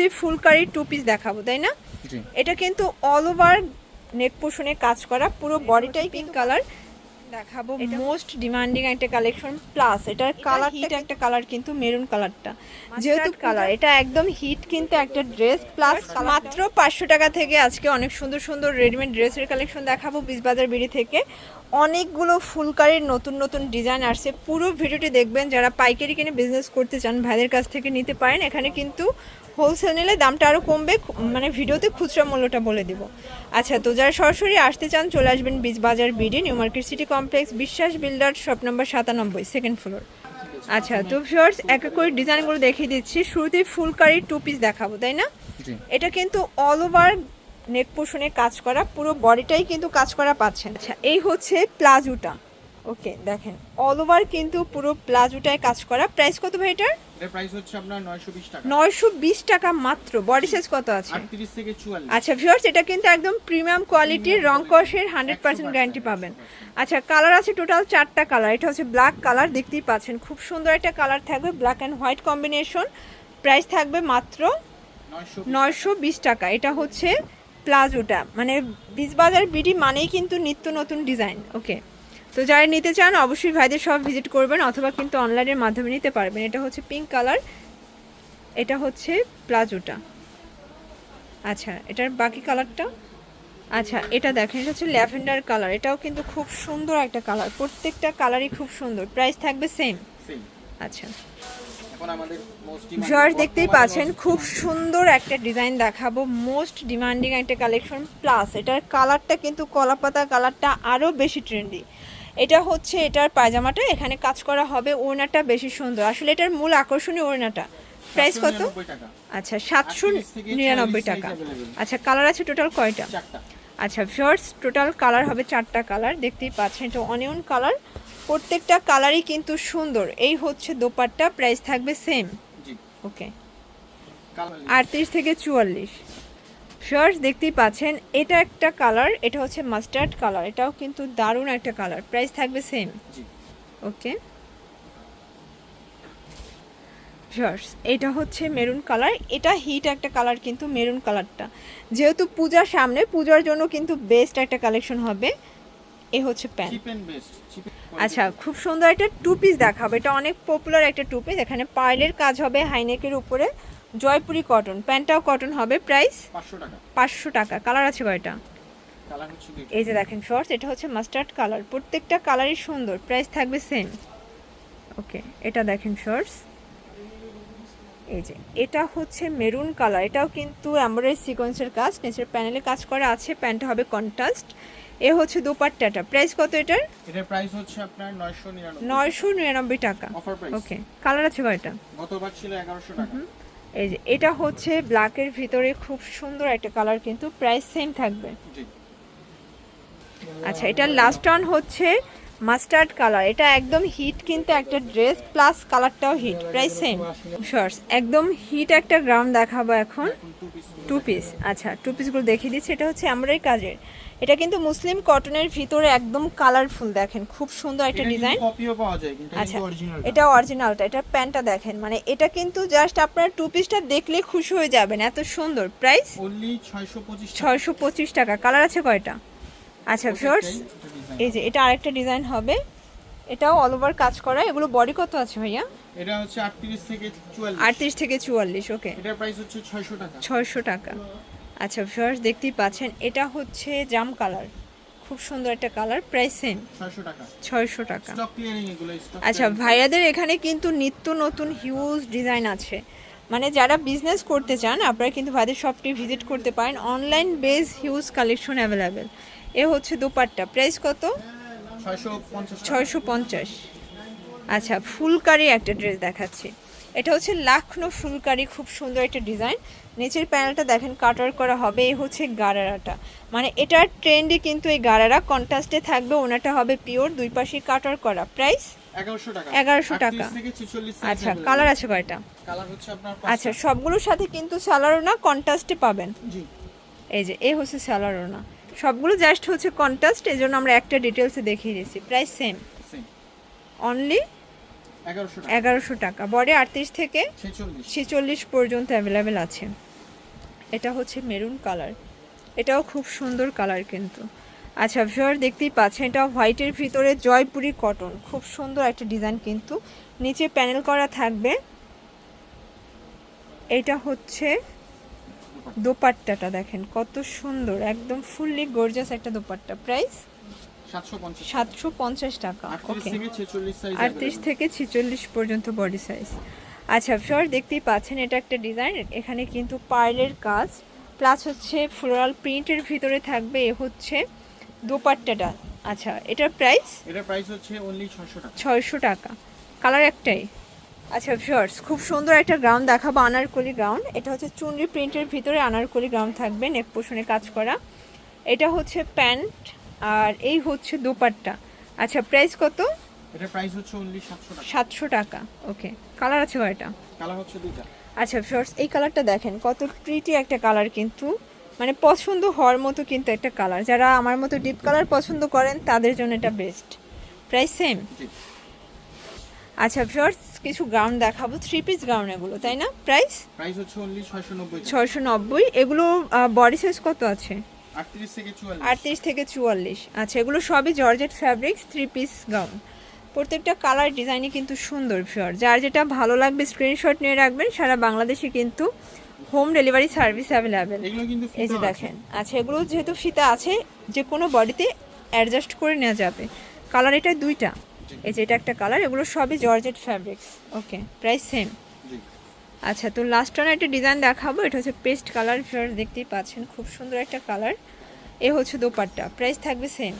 শুরুতেই phulkari two piece দেখাবো তাই না? এটা কিন্তু অল ওভার নেক পোষণে কাজ করা পুরো বডিটাই পিঙ্ক কালার দেখাবো। মোস্ট ডিমান্ডিং একটা কালেকশন প্লাস এটার কালারটা একটা কালার কিন্তু মেরুন কালারটা যেহেতু কালার এটা একদম হিট কিন্তু একটা ড্রেস প্লাস মাত্র পাঁচশো টাকা থেকে আজকে অনেক সুন্দর সুন্দর রেডিমেড ড্রেসের কালেকশন দেখাবো বিজবাজার বিড়ি থেকে। অনেকগুলো ফুলকারির নতুন নতুন ডিজাইন আসছে। পুরো ভিডিওটি দেখবেন যারা পাইকারি কিনে বিজনেস করতে চান ভাইদের কাছ থেকে নিতে পারেন। এখানে কিন্তু হোলসেল নিলে দামটা আরও কমবে মানে ভিডিওতে খুচরা মূল্যটা বলে দিব। আচ্ছা তো যারা সরাসরি আসতে চান চলে আসবেন বীজ বাজার BD new market city complex Biswas builder shop number সাতানব্বই সেকেন্ড ফ্লোর আচ্ছা তো ভিউয়ার্স এক এক করে ডিজাইনগুলো দেখিয়ে দিচ্ছি। শুরুতেই ফুলকারির টু পিস দেখাবো তাই না? এটা কিন্তু অল ওভার নেক পোষণে কাজ করা পুরো বডিটাই কিন্তু কাজ করা পাচ্ছেন আচ্ছা এই হচ্ছে প্লাজোটা। ওকে দেখেন অল ওভার কিন্তু পুরো প্লাজোটায় কাজ করা। প্রাইস কত ভাই এটার? প্রাইস হচ্ছে আপনার 920 টাকা। নয়শো বিশ টাকা মাত্র বডি সাইজ কত আছে? 38 থেকে 44 আচ্ছা ভিউয়ার্স এটা কিন্তু একদম প্রিমিয়াম কোয়ালিটির রং কষের হান্ড্রেড পার্সেন্ট গ্যারান্টি পাবেন। আচ্ছা কালার আছে টোটাল চারটা কালার এটা হচ্ছে ব্ল্যাক কালার দেখতেই পাচ্ছেন খুব সুন্দর একটা কালার থাকবে black and white combination price থাকবে মাত্র 920 নয়শো বিশ টাকা এটা হচ্ছে প্লাজোটা। মানে বীজবাজার বিডি মানেই কিন্তু নিত্য নতুন ডিজাইন ওকে তো যারা নিতে চান অবশ্যই ভাইদের সব ভিজিট করবেন অথবা কিন্তু অনলাইনের মাধ্যমে নিতে পারবেন। এটা হচ্ছে পিঙ্ক কালার এটা হচ্ছে প্লাজোটা। আচ্ছা এটার বাকি কালারটা আচ্ছা এটা দেখেন এটা হচ্ছে ল্যাভেন্ডার কালার এটাও কিন্তু খুব সুন্দর একটা কালার প্রত্যেকটা কালারই খুব সুন্দর। প্রাইস থাকবে সেম আচ্ছা। ভিউয়ার্স দেখতেই পাচ্ছেন খুব সুন্দর একটা ডিজাইন দেখাবো মোস্ট ডিমান্ডিং একটা কালেকশন প্লাস এটার কালারটা কিন্তু কলাপাতা কালারটা আরও বেশি ট্রেন্ডি এটা হচ্ছে এটার পায়জামাটা এখানে কাজ করা হবে ওড়নাটা বেশি সুন্দর। আসলে এটার মূল আকর্ষণীয় ওড়নাটা। প্রাইস কত? আচ্ছা সাতশো নিরানব্বই টাকা। আচ্ছা কালার আছে টোটাল কয়টা? আচ্ছা ভিউয়ার্স টোটাল কালার হবে চারটা কালার দেখতেই পাচ্ছেন। এটা অনিয়ন কালার প্রত্যেকটা কালারই কিন্তু সুন্দর। এই হচ্ছে দোপাট্টা প্রাইস থাকবে সেম ওকে আটত্রিশ থেকে চুয়াল্লিশ। শার্টস দেখতেই পাচ্ছেন এটা একটা কালার এটা হচ্ছে মাস্টার্ড কালার এটাও কিন্তু দারুণ একটা কালার। প্রাইস থাকবে সেম ওকে শার্টস এটা হচ্ছে মেরুন কালার এটা হিট একটা কালার কিন্তু মেরুন কালারটা যেহেতু পূজার সামনে পূজার জন্য কিন্তু বেস্ট একটা কালেকশন হবে। এ হচ্ছে প্যান্ট আচ্ছা খুব সুন্দর একটা টু পিস দেখাবো। এটা অনেক পপুলার একটা টু পিস এখানে পার্লের কাজ হবে হাইনেকের উপরে। জয়পুরি কটন প্যান্টটাও কটন হবে। প্রাইস পাঁচশো টাকা। কালার আছে কয়টা এই যে দেখেন শর্টস এটা হচ্ছে মাস্টার্ড কালার প্রত্যেকটা কালারই সুন্দর। প্রাইস থাকবে সেম ওকে এটা দেখেন শর্টস এই যে এটা হচ্ছে মেরুন কালার এটাও কিন্তু এমব্রয়ডারি সিকোয়েন্সের কাজ। নিচের প্যানেলে কাজ করা আছে। প্যান্টটা হবে কন্ট্রাস্ট এ হচ্ছে দোপাট্টাটা। প্রাইস কত এটার? এটার প্রাইস হচ্ছে আপনার 999 নয়শো নিরানব্বই টাকা। অফার প্রাইস ওকে কালার আছে কয়টা? গতবার ছিল 1100 টাকা। এই যে এটা হচ্ছে ব্ল্যাকের ভিতরে খুব সুন্দর একটা কালার কিন্তু প্রাইস সেম থাকবে। জি। আচ্ছা এটা লাস্ট অন হচ্ছে মাস্টার্ড কালার এটা একদম হিট কিন্তু একটা ড্রেস প্লাস কালারটাও হিট প্রাইস সেম শর্টস একদম হিট একটা গ্রাউন্ড দেখাবো এখন। এখন টু পিস টু পিস আচ্ছা টু পিসগুলো দেখিয়ে দিচ্ছি। এটা হচ্ছে আমরাই কাজের। এটা কিন্তু মুসলিম কটনের ভিতরে একদম কালারফুল দেখেন খুব সুন্দর একটা ডিজাইন। কপিও পাওয়া যায় কিন্তু আচ্ছা এটা অরিজিনাল এটা অরিজিনালটা এটা প্যান্টটা দেখেন মানে এটা কিন্তু জাস্ট আপনার টু পিসটা দেখলে খুশি হয়ে যাবেন এত সুন্দর। প্রাইস অনলি 625 টাকা। কালার আছে কয়টা? আচ্ছা ভিউয়ার্স এই যে এটা আরেকটা ডিজাইন হবে। এটাও অল ওভার কাজ করা এগুলো বডি কত আছে ভাইয়া? এটা হচ্ছে 38 থেকে 44 আটত্রিশ থেকে চুয়াল্লিশ ওকে এটার প্রাইস হচ্ছে 600 টাকা। ছয়শো টাকা। আচ্ছা ভিউয়ার্স দেখতেই পাচ্ছেন এটা হচ্ছে জাম কালার। খুব সুন্দর একটা কালার প্রাইস সেম 600 টাকা। ছয়শো টাকা। স্টক ক্লিয়ারিং এগুলো স্টক আচ্ছা ভাইয়াদের এখানে কিন্তু নিত্য নতুন হিউজ ডিজাইন আছে। মানে যারা বিজনেস করতে চান আপনারা কিন্তু ভাইদের শপটি ভিজিট করতে পারেন। Online base huge collection available এ হচ্ছে দোপাট্টা। প্রাইস কত? 650 ছয়শো পঞ্চাশ। আচ্ছা ফুলকারি একটা ড্রেস দেখাচ্ছি। এটা হচ্ছে লাখনো ফুলকারি খুব সুন্দর একটা ডিজাইন। নিচের প্যানেলটা দেখেন কাটার করা হবে এই হচ্ছে গারারাটা। মানে এটার ট্রেন্ডে কিন্তু এই গারারা কন্ট্রাস্টে থাকবে ওনাটা হবে পিওর দুই পাশে কাটার করা। প্রাইস? 1100 টাকা। 1100 টাকা। 38 থেকে 46 আচ্ছা কালার আছে কয়টা? আচ্ছা সবগুলোর সাথে কিন্তু স্যালারও না কন্ট্রাস্টে পাবেন। এই যে এ হচ্ছে স্যালারও না সবগুলো জাস্ট হচ্ছে কন্ট্রাস্ট এই জন্য আমরা একটা ডিটেলসে দেখিয়ে দিচ্ছি প্রাইস সেম? অনলি 1100 টাকা এগারোশো টাকা। বডি আটত্রিশ থেকে ছেচল্লিশ। পর্যন্ত অ্যাভেলেবেল আছে। এটা হচ্ছে মেরুন কালার এটাও খুব সুন্দর কালার কিন্তু। আচ্ছা ভিওর দেখতেই পাচ্ছেন এটা হোয়াইটের ভিতরে জয়পুরি কটন খুব সুন্দর একটা ডিজাইন কিন্তু। নিচে প্যানেল করা থাকবে। এটা হচ্ছে দোপাট্টাটা দেখেন কত সুন্দর একদম ফুললি গর্জাস একটা দোপাট্টা। প্রাইস সাতশো পঞ্চাশ। টাকা ওকে আটত্রিশ থেকে ছেচল্লিশ পর্যন্ত বডি সাইজ আচ্ছা ফিওর দেখতেই পাচ্ছেন এটা একটা ডিজাইন এখানে কিন্তু পার্লের কাজ। প্লাস হচ্ছে ফ্লোরাল প্রিন্টের ভিতরে থাকবে এ হচ্ছে দোপাট্টাটা আচ্ছা এটার প্রাইস এটা প্রাইস হচ্ছে অনলি ছয়শো টাকা। ছয়শো টাকা। কালার একটাই। আচ্ছা ভিউয়ার্স খুব সুন্দর একটা গ্রাউন্ড দেখাবো আনারকলি গ্রাউন্ড এটা হচ্ছে চুনরি প্রিন্টের ভিতরে আনারকলি গ্রাউন্ড থাকবে নেক পোষণে কাজ করা। এটা হচ্ছে প্যান্ট আর এই হচ্ছে দোপাট্টা। আচ্ছা প্রাইস কত? এটা প্রাইস হচ্ছে অনলি সাতশো টাকা। সাতশো টাকা। ওকে কালার আছে কয়টা কালার হচ্ছে দুইটা। আচ্ছা ফিওর্স এই কালারটা দেখেন কত প্রিটি একটা কালার কিন্তু মানে পছন্দ হওয়ার মতো কিন্তু একটা কালার যারা আমার মতো ডিপ কালার পছন্দ করেন তাদের জন্য এটা বেস্ট প্রাইস সেম আচ্ছা ফিওর্স কিছু গাউন দেখাবো থ্রি পিস গাউন এগুলো তাই না? প্রাইস প্রাইস হচ্ছে অনলি ছয়শো নব্বই ছয়শো নব্বই। এগুলো বডি সাইজ কত আছে? আটত্রিশ থেকে চুয়াল্লিশ। আচ্ছা এগুলো সবই georgette fabrics three piece gown প্রত্যেকটা কালার ডিজাইনই কিন্তু সুন্দর ফিওর যার যেটা ভালো লাগবে স্ক্রিনশট নিয়ে রাখবেন সারা বাংলাদেশে কিন্তু হোম ডেলিভারি সার্ভিস অ্যাভেলেবেল এই যে দেখেন আচ্ছা এগুলো যেহেতু ফিতা আছে যে কোনো বডিতে অ্যাডজাস্ট করে নেওয়া যাবে। কালার এটা দুইটা। এই যে এটা একটা কালার এগুলো সবই georgette fabrics okay price same আচ্ছা তো লাস্ট ওয়ান একটা ডিজাইন দেখাবো, এটা হচ্ছে পেস্ট কালার দেখতেই পাচ্ছেন, খুব সুন্দর একটা কালার এ হচ্ছে দোপাট্টা প্রাইস থাকবে সেম